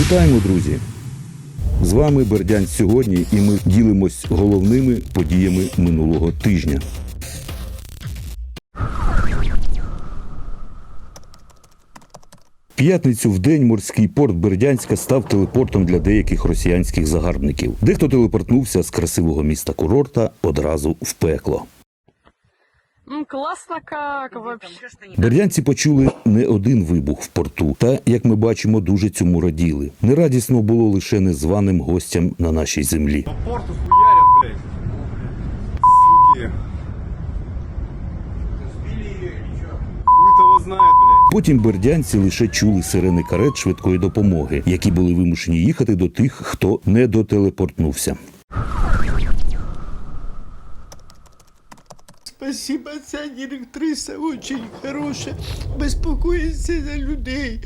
Вітаємо, друзі! З вами Бердянськ сьогодні, і ми ділимось головними подіями минулого тижня. П'ятницю в день морський порт Бердянська став телепортом для деяких росіянських загарбників. Дехто телепортнувся з красивого міста курорта одразу в пекло. М, классно как вообще. Бердянці почули не один вибух в порту, та, як ми бачимо, дуже цьому раділи. Нерадісно було лише незваним гостям на нашій землі. По порту хуярят, блядь. Суки. Хуй того знает, блядь. Потім бердянці лише чули сирени карет швидкої допомоги, які були вимушені їхати до тих, хто не дотелепортнувся. Спасибо, ця директриса очень хороша, безпокоїться за людей.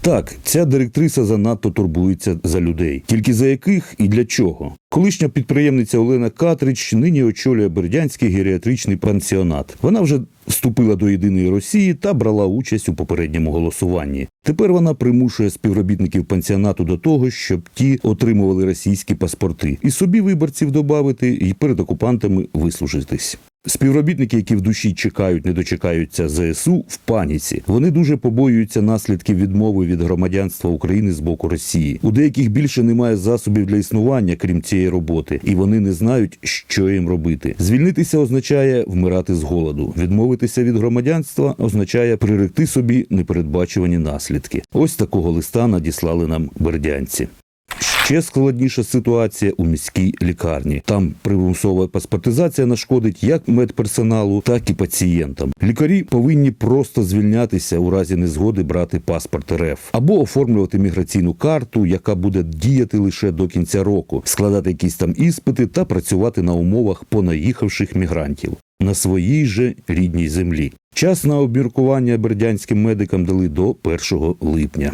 Так, ця директриса занадто турбується за людей. Тільки за яких і для чого? Колишня підприємниця Олена Катрич нині очолює Бердянський геріатричний пансіонат. Вона вже вступила до єдиної Росії та брала участь у попередньому голосуванні. Тепер вона примушує співробітників пансіонату до того, щоб ті отримували російські паспорти, і собі виборців додати, і перед окупантами вислужитись. Співробітники, які в душі чекають, не дочекаються ЗСУ, в паніці. Вони дуже побоюються наслідків відмови від громадянства України з боку Росії. У деяких більше немає засобів для існування, крім цієї роботи, і вони не знають, що їм робити. Звільнитися означає вмирати з голоду. Відмовитися від громадянства означає приректи собі непередбачувані наслідки. Ось такого листа надіслали нам бердянці. Ще складніша ситуація у міській лікарні. Там примусова паспортизація нашкодить як медперсоналу, так і пацієнтам. Лікарі повинні просто звільнятися у разі незгоди брати паспорт РФ або оформлювати міграційну карту, яка буде діяти лише до кінця року, складати якісь там іспити та працювати на умовах понаїхавших мігрантів на своїй же рідній землі. Час на обміркування бердянським медикам дали до 1 липня.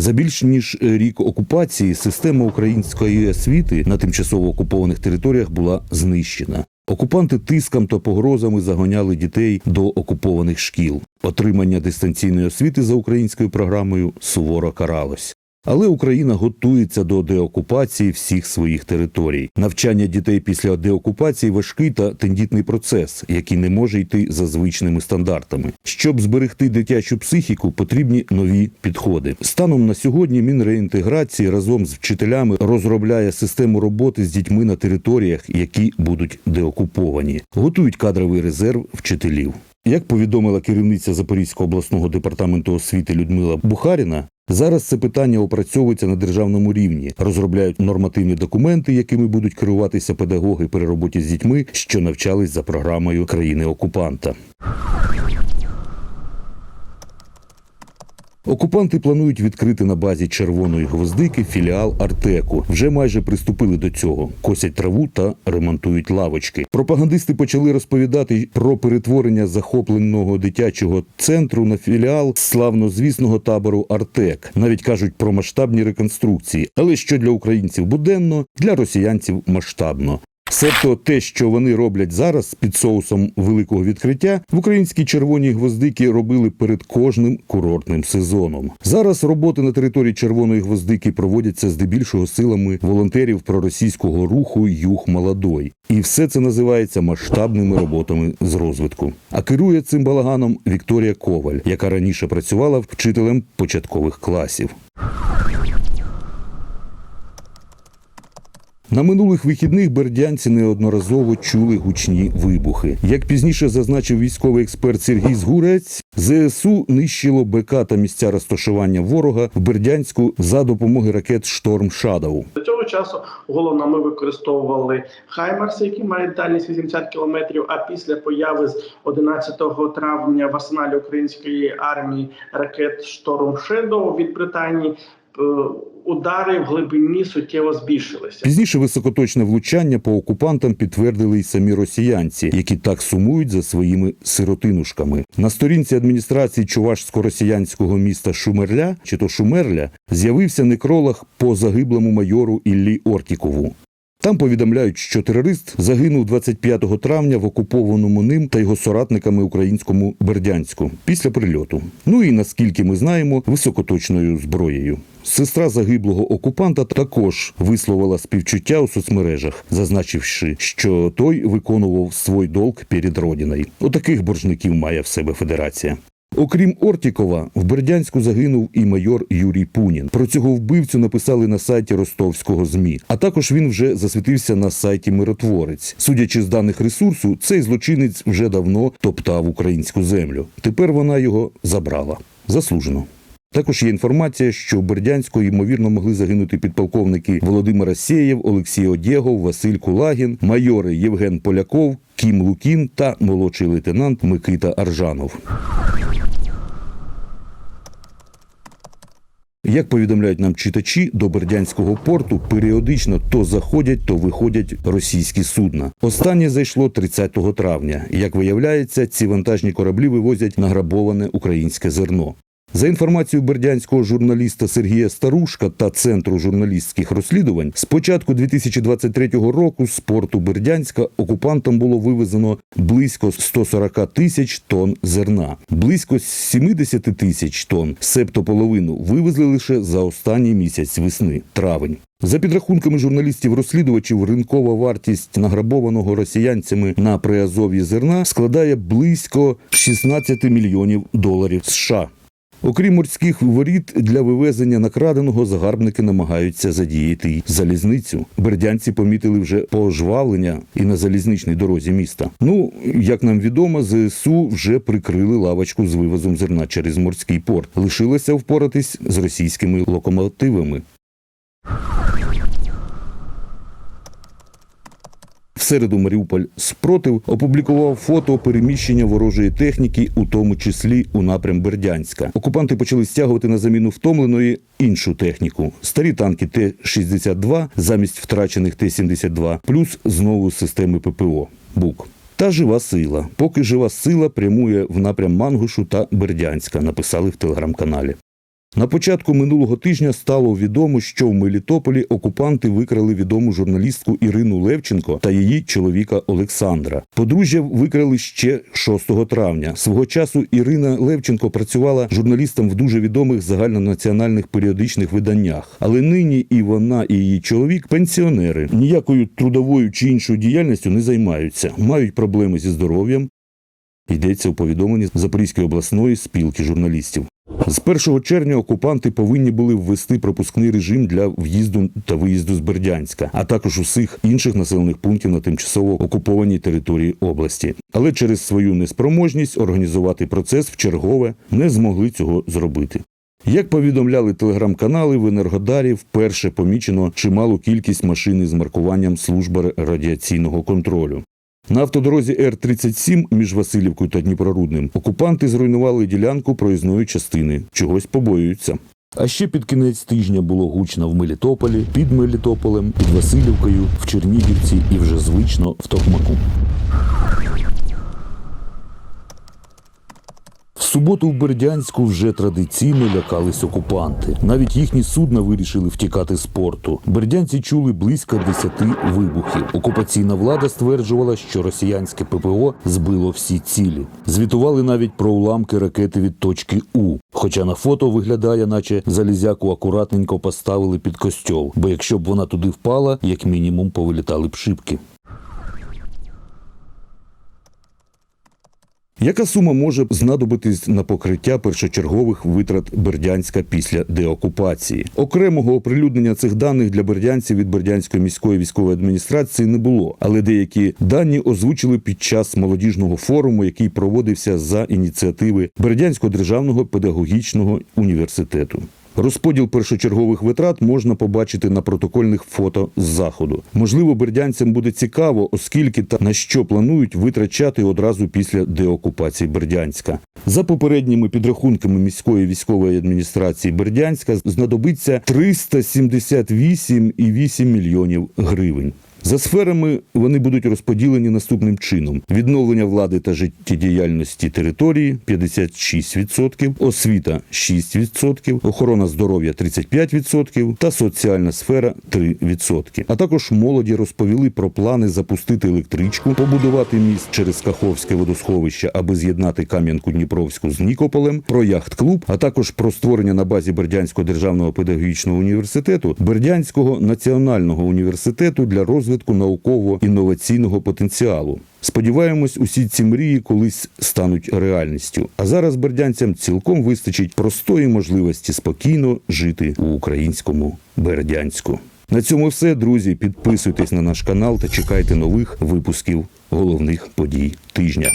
За більш ніж рік окупації система української освіти на тимчасово окупованих територіях була знищена. Окупанти тиском та погрозами загоняли дітей до окупованих шкіл. Отримання дистанційної освіти за українською програмою суворо каралось. Але Україна готується до деокупації всіх своїх територій. Навчання дітей після деокупації важкий та тендітний процес, який не може йти за звичними стандартами. Щоб зберегти дитячу психіку, потрібні нові підходи. Станом на сьогодні Мінреінтеграції разом з вчителями розробляє систему роботи з дітьми на територіях, які будуть деокуповані. Готують кадровий резерв вчителів. Як повідомила керівниця Запорізького обласного департаменту освіти Людмила Бухаріна, зараз це питання опрацьовується на державному рівні, розробляють нормативні документи, якими будуть керуватися педагоги при роботі з дітьми, що навчались за програмою країни-окупанта. Окупанти планують відкрити на базі червоної гвоздики філіал Артеку. Вже майже приступили до цього, косять траву та ремонтують лавочки. Пропагандисти почали розповідати про перетворення захопленого дитячого центру на філіал славнозвісного табору Артек. Навіть кажуть про масштабні реконструкції. Але що для українців буденно, для росіянців масштабно. Себто те, що вони роблять зараз під соусом великого відкриття, в українській червоній гвоздики робили перед кожним курортним сезоном. Зараз роботи на території червоної гвоздики проводяться здебільшого силами волонтерів проросійського руху Юг Молодой. І все це називається масштабними роботами з розвитку. А керує цим балаганом Вікторія Коваль, яка раніше працювала вчителем початкових класів. На минулих вихідних бердянці неодноразово чули гучні вибухи. Як пізніше зазначив військовий експерт Сергій Згурець, ЗСУ нищило БК та місця розташування ворога в Бердянську за допомоги ракет Шторм Шадоу. До цього часу головно ми використовували Хаймерси, які мають дальність 80 кілометрів. А після появи з 11 травня в арсеналі української армії ракет Шторм Шедоу від Британії. Е, Удари в глибині суттєво збільшилися. Пізніше високоточне влучання по окупантам підтвердили й самі росіянці, які так сумують за своїми сиротинушками. На сторінці адміністрації чувашсько-росіянського міста Шумерля чи то Шумерля з'явився некролог по загиблому майору Іллі Ортікову. Там повідомляють, що терорист загинув 25 травня в окупованому ним та його соратниками українському Бердянську після прильоту. Ну і наскільки ми знаємо, високоточною зброєю. Сестра загиблого окупанта також висловила співчуття у соцмережах, зазначивши, що той виконував свій долг перед родиною. Отаких боржників має в себе федерація. Окрім Ортікова, в Бердянську загинув і майор Юрій Пунін. Про цього вбивцю написали на сайті ростовського ЗМІ. А також він вже засвітився на сайті Миротворець. Судячи з даних ресурсу, цей злочинець вже давно топтав українську землю. Тепер вона його забрала. Заслужено. Також є інформація, що в Бердянську ймовірно могли загинути підполковники Володимир Асєєв, Олексій Одєгов, Василь Кулагін, майори Євген Поляков, Кім Лукін та молодший лейтенант Микита Аржанов. Як повідомляють нам читачі, до Бердянського порту періодично то заходять, то виходять російські судна. Останнє зайшло 30 травня. Як виявляється, ці вантажні кораблі вивозять награбоване українське зерно. За інформацією бердянського журналіста Сергія Старушка та Центру журналістських розслідувань, з початку 2023 року з порту Бердянська окупантам було вивезено близько 140 тисяч тонн зерна. Близько 70 тисяч тонн, себто половину, вивезли лише за останній місяць весни травень. За підрахунками журналістів-розслідувачів, ринкова вартість награбованого росіянцями на приазов'ї зерна складає близько 16 мільйонів доларів США. Окрім морських воріт, для вивезення накраденого загарбники намагаються задіяти й залізницю. Бердянці помітили вже пожвавлення і на залізничній дорозі міста. Ну, як нам відомо, ЗСУ вже прикрили лавочку з вивозом зерна через морський порт. Лишилося впоратись з російськими локомотивами. В середу Маріуполь спротив опублікував фото переміщення ворожої техніки, у тому числі у напрям Бердянська. Окупанти почали стягувати на заміну втомленої іншу техніку: старі танки Т-62 замість втрачених Т-72, плюс знову системи ППО БУК. Та жива сила. Поки жива сила прямує в напрям Мангушу та Бердянська, написали в телеграм-каналі. На початку минулого тижня стало відомо, що в Мелітополі окупанти викрали відому журналістку Ірину Левченко та її чоловіка Олександра. Подружжя викрали ще 6 травня. Свого часу Ірина Левченко працювала журналістом в дуже відомих загальнонаціональних періодичних виданнях. Але нині і вона, і її чоловік пенсіонери. Ніякою трудовою чи іншою діяльністю не займаються, мають проблеми зі здоров'ям. Йдеться у повідомленні Запорізької обласної спілки журналістів. З 1 червня окупанти повинні були ввести пропускний режим для в'їзду та виїзду з Бердянська, а також усіх інших населених пунктів на тимчасово окупованій території області. Але через свою неспроможність організувати процес в чергове не змогли цього зробити. Як повідомляли телеграм-канали, в Енергодарі вперше помічено чималу кількість машин із маркуванням служби радіаційного контролю. На автодорозі Р-37 між Васильівкою та Дніпрорудним окупанти зруйнували ділянку проїзної частини. Чогось побоюються. А ще під кінець тижня було гучно в Мелітополі, під Мелітополем, під Васильівкою, в Чернігівці і вже звично в Токмаку. Суботу в Бердянську вже традиційно лякались окупанти. Навіть їхні судна вирішили втікати з порту. Бердянці чули близько 10 вибухів. Окупаційна влада стверджувала, що росіянське ППО збило всі цілі. Звітували навіть про уламки ракети від точки У. Хоча на фото виглядає, наче залізяку акуратненько поставили під костьол, бо якщо б вона туди впала, як мінімум повилітали б шибки. Яка сума може знадобитись на покриття першочергових витрат Бердянська після деокупації? Окремого оприлюднення цих даних для бердянців від Бердянської міської військової адміністрації не було, але деякі дані озвучили під час молодіжного форуму, який проводився за ініціативи Бердянського державного педагогічного університету. Розподіл першочергових витрат можна побачити на протокольних фото з заходу. Можливо, бердянцям буде цікаво, оскільки та на що планують витрачати одразу після деокупації Бердянська. За попередніми підрахунками міської військової адміністрації Бердянська знадобиться 378,8 мільйонів гривень. За сферами вони будуть розподілені наступним чином: відновлення влади та життєдіяльності території 56%, освіта 6%, охорона здоров'я 35% та соціальна сфера 3%. А також молоді розповіли про плани запустити електричку, побудувати міст через Каховське водосховище, аби з'єднати Кам'янку Дніпровську з Нікополем, про яхт-клуб, а також про створення на базі Бердянського державного педагогічного університету Бердянського національного університету для розвитку науково-інноваційного потенціалу. Сподіваємось, усі ці мрії колись стануть реальністю. А зараз бердянцям цілком вистачить простої можливості спокійно жити у українському Бердянську. На цьому все, друзі. Підписуйтесь на наш канал та чекайте нових випусків головних подій тижня.